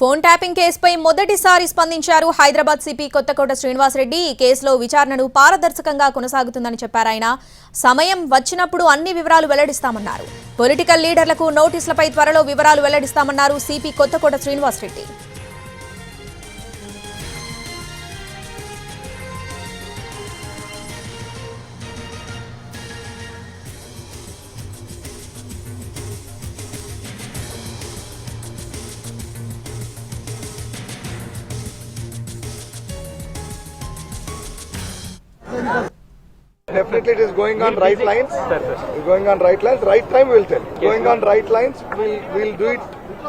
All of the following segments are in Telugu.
ఫోన్ ట్యాపింగ్ కేసుపై మొదటిసారి స్పందించారు హైదరాబాద్ సిపి కొత్తకోట శ్రీనివాసరెడ్డి. ఈ కేసులో విచారణను పారదర్శకంగా కొనసాగుతుందని చెప్పారాయన సమయం వచ్చినప్పుడు అన్ని వివరాలు వెల్లడిస్తామన్నారు. పొలిటికల్ లీడర్లకు నోటీసులపై త్వరలో వివరాలు వెల్లడిస్తామన్నారు CP Kothakota Srinivasa Reddy. Definitely it is going on right lines. It's going on right lines. Right time we'll tell. Going on right lines, we'll, we'll do it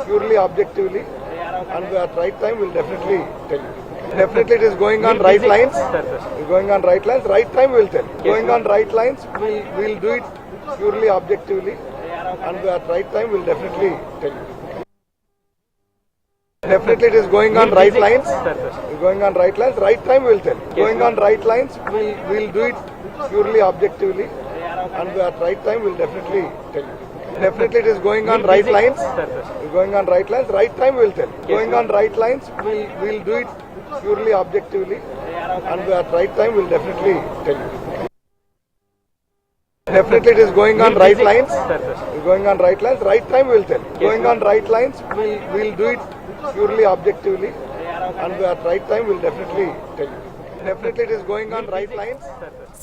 purely objectively. And at right time we'll definitely tell you. Definitely it is going on right lines. It's going on right lines. Right time we'll tell. Going on right lines, we'll, we'll do it purely objectively. And at right time we'll definitely tell you. Definitely it is going on right lines. Going on right lines. Right time we'll tell. Going on right lines, we'll, we'll do it purely objectively. And at right time we'll definitely tell you. Definitely it is going on right lines. Going on right lines. Right time we'll tell. Going on right lines, we'll, we'll do it purely objectively. And at right time we'll definitely tell you. Definitely it is going on right lines. Going on right lines. Right time we'll tell. Going on right lines, we'll, we'll do it purely objectively. And at right time we'll definitely tell you. Definitely it is going on right lines.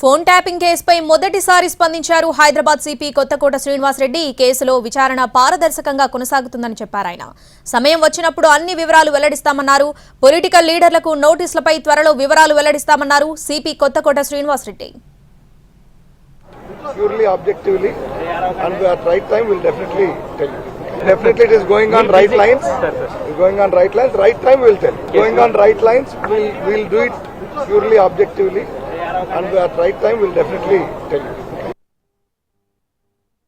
Phone tapping కేసుపై మొదటిసారి స్పందించారు హైదరాబాద్ సిపి కొత్తకోట శ్రీనివాసరెడ్డి ఈ కేసులో విచారణ పారదర్శకంగా కొనసాగుతుందని చెప్పారు ఆయన సమయం వచ్చినప్పుడు అన్ని వివరాలు వెల్లడిస్తామన్నారు పొలిటికల్ లీడర్లకు నోటీసులపై త్వరలో వివరాలు వెల్లడిస్తామన్నారు CP Kothakota Srinivasa Reddy tell you. Definitely it is going on right lines. Going on right lines. Right time we'll tell. Going on right lines, we'll, we'll do it purely objectively and at right time we'll definitely tell you.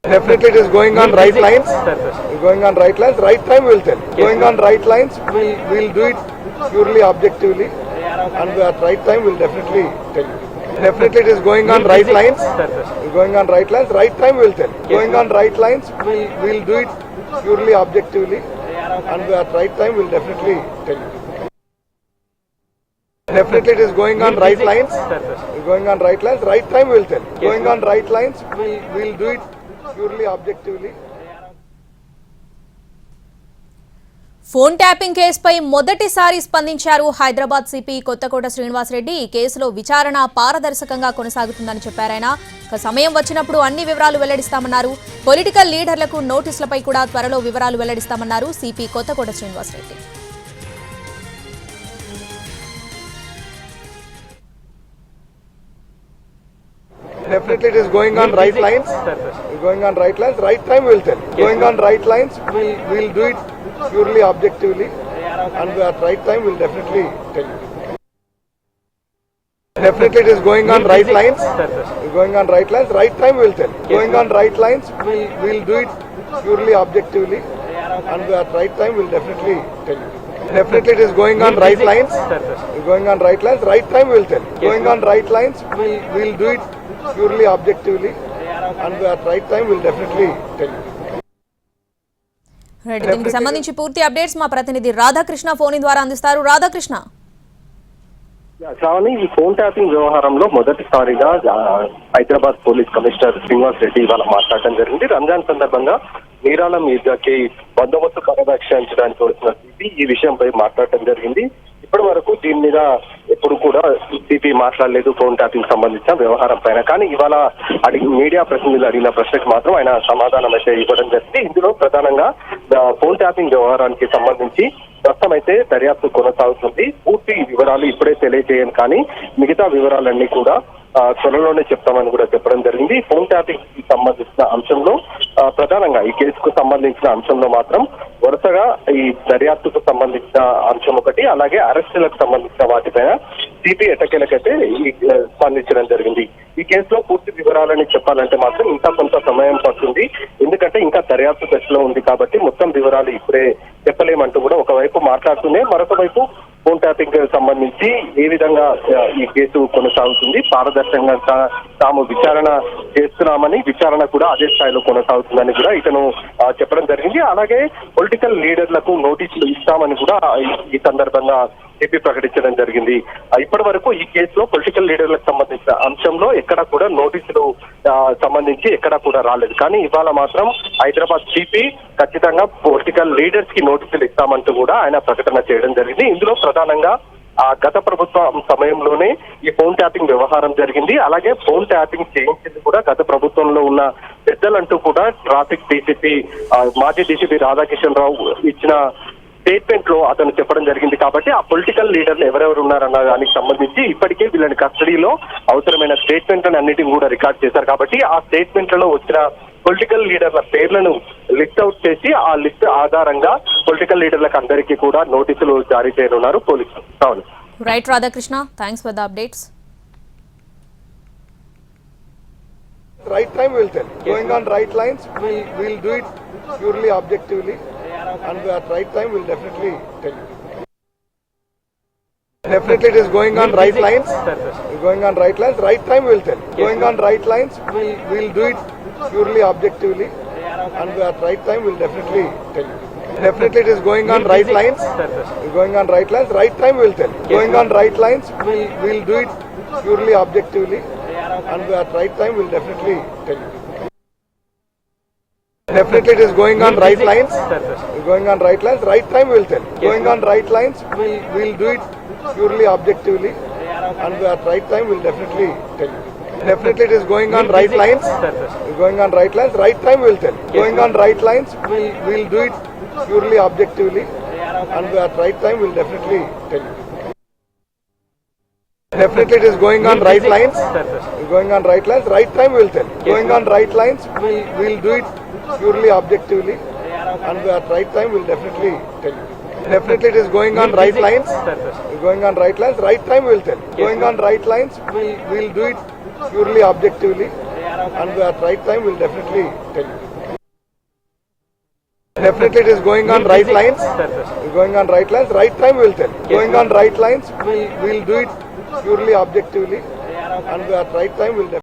Definitely it is going on right lines. Going on right lines. Right time we'll tell. Going on right lines, we'll, we'll do it purely objectively and at right time we'll definitely tell you. Definitely it is going on right lines. Going on right lines. Right time we'll tell. Going on right lines, we'll, we'll do it purely objectively and at right time we'll definitely tell you. Definitely it is going on right lines. It's going on right lines. Right time we'll tell. Going on right lines, we'll, we'll do it purely objectively. Phone tapping కేసుపై మొదటిసారి స్పందించారు హైదరాబాద్ సిపి కొత్తకోట శ్రీనివాసరెడ్డి ఈ కేసులో విచారణ పారదర్శకంగా కొనసాగుతుందని చెప్పారు ఆయన ఇక సమయం వచ్చినప్పుడు అన్ని వివరాలు వెల్లడిస్తామన్నారు పొలిటికల్ లీడర్లకు నోటీసులపై కూడా త్వరలో వివరాలు వెల్లడిస్తామన్నారు CP Kothakota Srinivasa Reddy Definitely it is going on right lines. It's going on right lines. Right time we'll tell. Going on right lines, we'll, we'll do it purely objectively and at right time we'll definitely tell you. Definitely it is going on right lines. It's going on right lines. Right time we'll tell. Going on right lines, we'll, we'll do it purely objectively and at right time we'll definitely tell you. Definitely it is going on right lines. It's going on right lines. Right time we'll tell. Going on right lines, we'll, we'll do it purely objectively and at right time we'll definitely tell you. దీనికి సంబంధించి పూర్తి అప్డేట్స్ మా ప్రతినిధి రాధాకృష్ణ ఫోన్ ద్వారా అందిస్తారు. రాధాకృష్ణ. శ్రావణి ఈ ఫోన్ ట్యాపింగ్ వ్యవహారంలో మొదటిసారిగా హైదరాబాద్ పోలీస్ కమిషనర్ శ్రీనివాస్ రెడ్డి ఇవాళ మాట్లాడటం జరిగింది. రంజాన్ సందర్భంగా నీరాల మీర్జాకి బందోబస్తు పర్యవేక్షించడానికి వచ్చిన సిపి ఈ విషయంపై మాట్లాడటం జరిగింది. ఇప్పటి వరకు దీని మీద ఎప్పుడు కూడా సిపి మాట్లాడలేదు ఫోన్ ట్యాపింగ్ సంబంధించిన వ్యవహారం పైన. కానీ ఇవాళ అడిగి మీడియా ప్రతినిధులు అడిగిన ప్రశ్నకు మాత్రం ఆయన సమాధానం అయితే ఇవ్వడం జరిగింది. ఇందులో ప్రధానంగా ఫోన్ ట్యాపింగ్ వ్యవహారానికి సంబంధించి ప్రస్తుతం అయితే దర్యాప్తు కొనసాగుతుంది. పూర్తి వివరాలు ఇప్పుడే తెలియజేయను. కానీ మిగతా వివరాలన్నీ కూడా త్వరలోనే చెప్తామని కూడా చెప్పడం జరిగింది. ఫోన్ ట్యాపింగ్కి సంబంధించిన అంశంలో ప్రధానంగా ఈ కేసుకు సంబంధించిన అంశంలో మాత్రం వరుసగా ఈ దర్యాప్తుకు సంబంధించిన అంశం ఒకటి అలాగే అరెస్టులకు సంబంధించిన వాటిపైన సిపి ఎటకేలకైతే ఈ స్పందించడం జరిగింది. ఈ కేసులో పూర్తి వివరాలని చెప్పాలంటే మాత్రం ఇంకా కొంత సమయం పడుతుంది. ఎందుకంటే ఇంకా దర్యాప్తు దశలో ఉంది కాబట్టి మొత్తం వివరాలు ఇప్పుడే చెప్పలేమంటూ కూడా ఒకవైపు మాట్లాడుతూనే మరొక వైపు ఫోన్ ట్యాపింగ్ సంబంధించి ఏ విధంగా ఈ కేసు కొనసాగుతుంది పారదర్శకంగా తా- తాము విచారణ చేస్తున్నామని విచారణ కూడా అదే స్థాయిలో కొనసాగుతుందని కూడా ఇతను చెప్పడం జరిగింది. అలాగే పొలిటికల్ లీడర్లకు నోటీసులు ఇస్తామని కూడా ఈ- సందర్భంగా ఏపీ ప్రకటించడం జరిగింది. ఇప్పటి వరకు ఈ కేసులో పొలిటికల్ లీడర్లకు సంబంధించిన అంశంలో ఎక్కడ కూడా నోటీసులు సంబంధించి ఎక్కడ కూడా రాలేదు. కానీ ఇవాళ మాత్రం హైదరాబాద్ సిపి ఖచ్చితంగా పొలిటికల్ లీడర్స్కి నోటీసులు ఇస్తామంటూ కూడా ఆయన ప్రకటన చేయడం జరిగింది. ఇందులో ప్రధానంగా ఆ గత ప్రభుత్వం సమయంలోనే ఈ ఫోన్ ట్యాపింగ్ వ్యవహారం జరిగింది. అలాగే ఫోన్ ట్యాపింగ్ చేయించింది కూడా గత ప్రభుత్వంలో ఉన్న పెద్దలంటూ కూడా ట్రాఫిక్ డీసీపీ మాజీ డీసీపీ రాధాకిషన్ రావు ఇచ్చిన స్టేట్మెంట్లో అతను చెప్పడం జరిగింది కాబట్టి ఆ పొలిటికల్ లీడర్లు ఎవరెవరు ఉన్నారన్న దానికి సంబంధించి ఇప్పటికే వీళ్ళని కస్టడీలో అవసరమైన స్టేట్మెంట్ అన్నిటిని కూడా రికార్డ్ చేశారు కాబట్టి ఆ స్టేట్మెంట్లలో వచ్చిన పొలిటికల్ లీడర్ల పేర్లను లిస్ట్ అవుట్ చేసి ఆ లిస్ట్ ఆధారంగా పొలిటికల్ లీడర్లకు అందరికీ కూడా నోటీసులు జారీ చేయనున్నారు పోలీసులు. అవును. Right Radhakrishna thanks for the updates right time will tell. Going on right lines, we'll, we'll do it purely objectively, and at right time we'll definitely tell you. Definitely it is going on right lines. Going on right lines. Right time will tell. Going on right lines, we'll, we'll do it purely objectively, and at right time we'll definitely tell you. Definitely it is going on right lines. Going on right lines. Right time will tell. Going on right lines, we'll, we'll do it purely objectively, and at right time we'll definitely tell you. Definitely it is going on right lines. Going on right lines. Right time will tell. Going on right lines, we'll, we'll do it purely objectively, and at right time we'll definitely tell you. Definitely it is going on right lines. Going on right lines. Right time will tell. Going on right lines, we'll, we'll do it purely objectively, and at right time we'll definitely tell you. Definitely it is going on right lines. Going on right lines. Right time will tell. Going on right lines, we'll, we'll do it purely objectively, and at right time we'll definitely tell you. Definitely it is going on right lines. Going on right lines. Right time will tell. Going on right lines, we'll, we'll do it purely objectively, and at right time we'll definitely tell you. Definitely it is going on right lines. Going on right lines. Right time will tell. Going on right lines, we'll, we'll do it purely objectively, and at right time we'll definitely